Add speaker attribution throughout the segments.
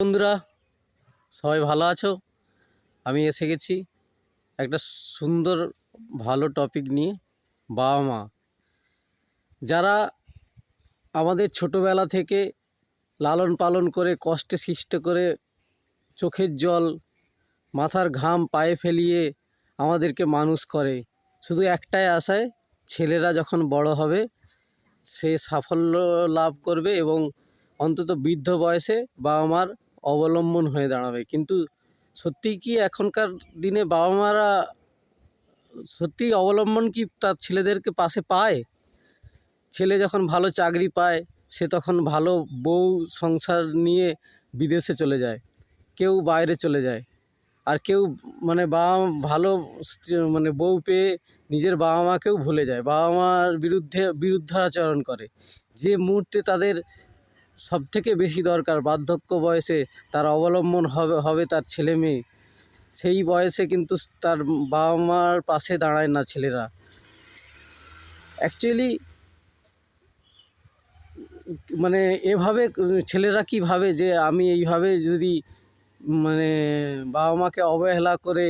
Speaker 1: বন্ধুরা, সবাই ভালো আছো? আমি এসে গেছি একটা সুন্দর, ভালো টপিক নিয়ে বাবা মা। যারা আমাদের ছোটোবেলা থেকে লালন পালন করে, কষ্টে সৃষ্ট করে চোখের জল, মাথার ঘাম পায়ে ফেলিয়ে আমাদেরকে মানুষ করে, শুধু একটাই আশায় ছেলেরা যখন বড় হবে, সে সাফল্য লাভ করবে এবং অন্তত বৃদ্ধ বয়সে বাবা মার অবলম্বন হয়ে দাঁড়াবে। কিন্তু সত্যিই কি এখনকার দিনে বাবা মারা সত্যিই অবলম্বন কি তার ছেলেদেরকে পাশে পায়? ছেলে যখন ভালো চাকরি পায়, সে তখন ভালো বউ সংসার নিয়ে বিদেশে চলে যায়, কেউ বাইরে চলে যায়। আর কেউ মানে বাবা ভালো মানে বউ পেয়ে নিজের বাবা মাকেও ভুলে যায়। বাবা মার বিরুদ্ধে বিরুদ্ধাচরণ করে। যে মুহূর্তে তাদের সব থেকে বেশি দরকার। বার্ধক্য বয়সে তার অবলম্বন হবে হবে তার ছেলে মেয়ে। সেই বয়সে কিন্তু তার বাবা মার পাশে দাঁড়ায় না ছেলেরা। অ্যাকচুয়ালি মানে এভাবে ছেলেরা কি ভাবে যে আমি এইভাবে যদি মানে বাবা মাকে অবহেলা করে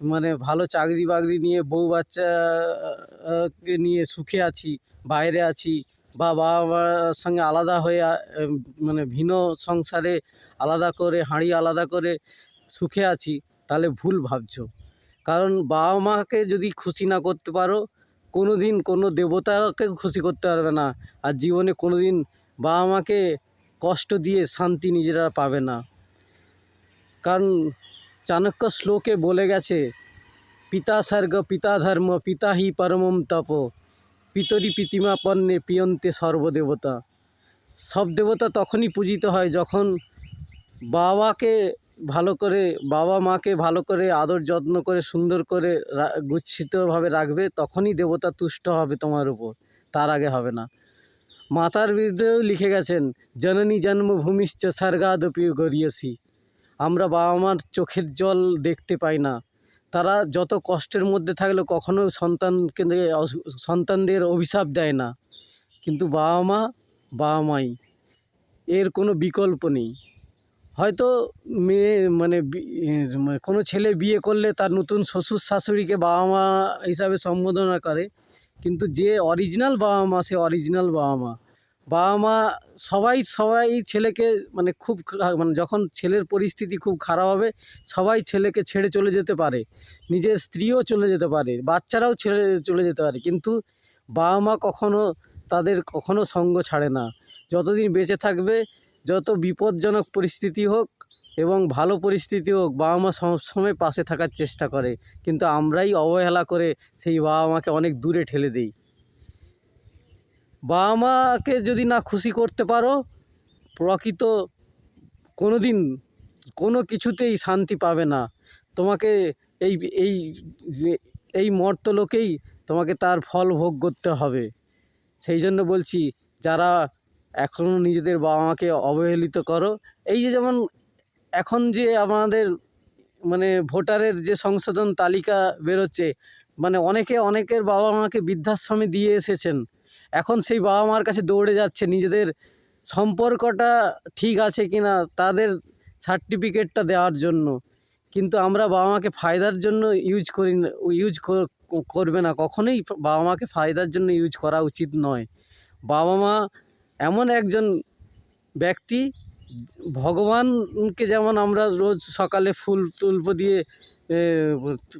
Speaker 1: মানে ভালো চাকরি বাকরি নিয়ে বউ বাচ্চা আহ, কে নিয়ে সুখে আছি বাইরে আছি বা বাবা মার সঙ্গে আলাদা হয়ে মানে ভিন্ন সংসারে আলাদা করে, হাঁড়ি আলাদা করে সুখে আছি, তাহলে ভুল ভাবছ। কারণ বাবা মাকে যদি খুশি না করতে পারো কোনো দিন কোনো দেবতাকে খুশি করতে পারবে না। আর জীবনে কোনো দিন বাবা মাকে কষ্ট দিয়ে শান্তি নিজেরা পাবে না। কারণ চাণক্য শ্লোকে বলে গেছে, পিতা স্বর্গ, পিতা ধর্ম, পিতা হি পরমম তপ। পিতরি পিতিমা পণ্যে পিয়ন্তে সর্বদেবতা। সব দেবতা তখনই পূজিত হয় যখন বাবাকে ভালো করে, বাবা মাকে ভালো করে, আদর যত্ন করে, সুন্দর করে গুচ্ছিতভাবে রাখবে, তখনই দেবতা তুষ্ট হবে তোমার উপর। তার আগে হবে না। মাতার বিরুদ্ধেও লিখে গেছেন, জননী জন্মভূমিশ্চ স্বর্গাদপি গরিয়সী আমরা বাবা মার চোখের জল দেখতে পাই না। তারা যত কষ্টের মধ্যে থাকলেও কখনো সন্তানকে সন্তানদের অভিশাপ দেয় না। কিন্তু বাবা মা, বাবা মাই, এর কোনো বিকল্প নেই। হয়তো মেয়ে মানে কোনো ছেলে বিয়ে করলে তার নতুন শ্বশুর শাশুড়িকে বাবা মা হিসাবে সম্বোধনা করে, কিন্তু যে অরিজিনাল বাবা মা, সে অরিজিনাল বাবা মা। বাবা মা সবাই সবাই ছেলেকে মানে খুব মানে যখন ছেলের পরিস্থিতি খুব খারাপ হবে, সবাই ছেলেকে ছেড়ে চলে যেতে পারে। নিজের স্ত্রীও চলে যেতে পারে, বাচ্চারাও ছেড়ে চলে যেতে পারে। কিন্তু বাবা মা কখনো তাদের কখনো সঙ্গ ছাড়ে না। যতদিন বেঁচে থাকবে, যত বিপজ্জনক পরিস্থিতি হোক এবং ভালো পরিস্থিতি হোক বাবা মা সবসময় পাশে থাকার চেষ্টা করে। কিন্তু আমরাই অবহেলা করে সেই বাবা মাকে অনেক দূরে ঠেলে দিই। বাবা মাকে যদি না খুশি করতে পারো, প্রকৃত কোনো দিন কোনো কিছুতেই শান্তি পাবে না। তোমাকে এই এই এই মর্তলোকেই তোমাকে তার ফল ভোগ করতে হবে। সেই জন্য বলছি, যারা এখনও নিজেদের বাবা মাকে অবহেলিত করো, এই যে যেমন এখন যে আমাদের মানে ভোটারের যে সংশোধন তালিকা বেরোচ্ছে মানে অনেকে অনেকের বাবা মাকে বৃদ্ধাশ্রমে দিয়ে এসেছেন। এখন সেই বাবা মার কাছে দৌড়ে যাচ্ছে, নিজেদের সম্পর্কটা ঠিক আছে কি না তাদের সার্টিফিকেটটা দেওয়ার জন্য। কিন্তু আমরা বাবা মাকে ফায়দার জন্য ইউজ করি ইউজ করবে না। কখনোই বাবা মাকে ফায়দার জন্য ইউজ করা উচিত নয়। বাবা মা এমন একজন ব্যক্তি, ভগবানকে যেমন আমরা রোজ সকালে ফুল, তুলব দিয়ে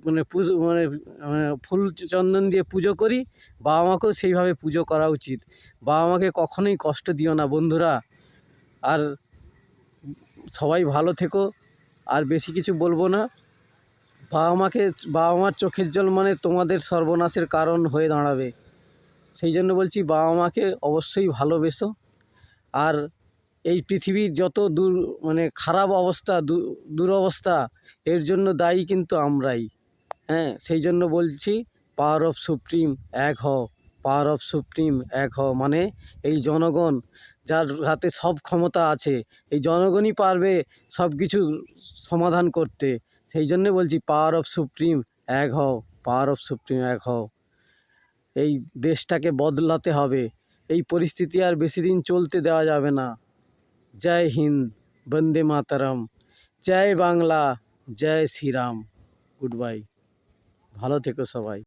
Speaker 1: মানে পুজো মানে মানে ফুল চন্দন দিয়ে পুজো করি বাবা মাকেও সেইভাবে পুজো করা উচিত। বাবা মাকে কখনোই কষ্ট দিও না বন্ধুরা। আর সবাই ভালো থেকো, আর বেশি কিছু বলব না। বাবা মাকে বাবা মার চোখের জল মানে তোমাদের সর্বনাশের কারণ হয়ে দাঁড়াবে। সেই জন্য বলছি বাবা মাকে অবশ্যই ভালোবেসো। আর এই পৃথিবীর যত দূর মানে খারাপ অবস্থা দুরবস্থা, এর জন্য দায়ী কিন্তু আমরাই। হ্যাঁ সেই জন্য বলছি পাওয়ার অফ সুপ্রিম এক হ পাওয়ার অফ সুপ্রিম এক হ মানে এই জনগণ, যার হাতে সব ক্ষমতা আছে, এই জনগণই পারবে সব কিছু সমাধান করতে। সেই জন্যে বলছি পাওয়ার অফ সুপ্রিম এক হও পাওয়ার অফ সুপ্রিম এক হও। এই দেশটাকে বদলাতে হবে। এই পরিস্থিতি আর বেশি দিন চলতে দেওয়া যাবে না। জয় হিন্দ বন্দে মাতারাম জয় বাংলা জয় শ্রীরাম গুড বাই ভালো থেকো সবাই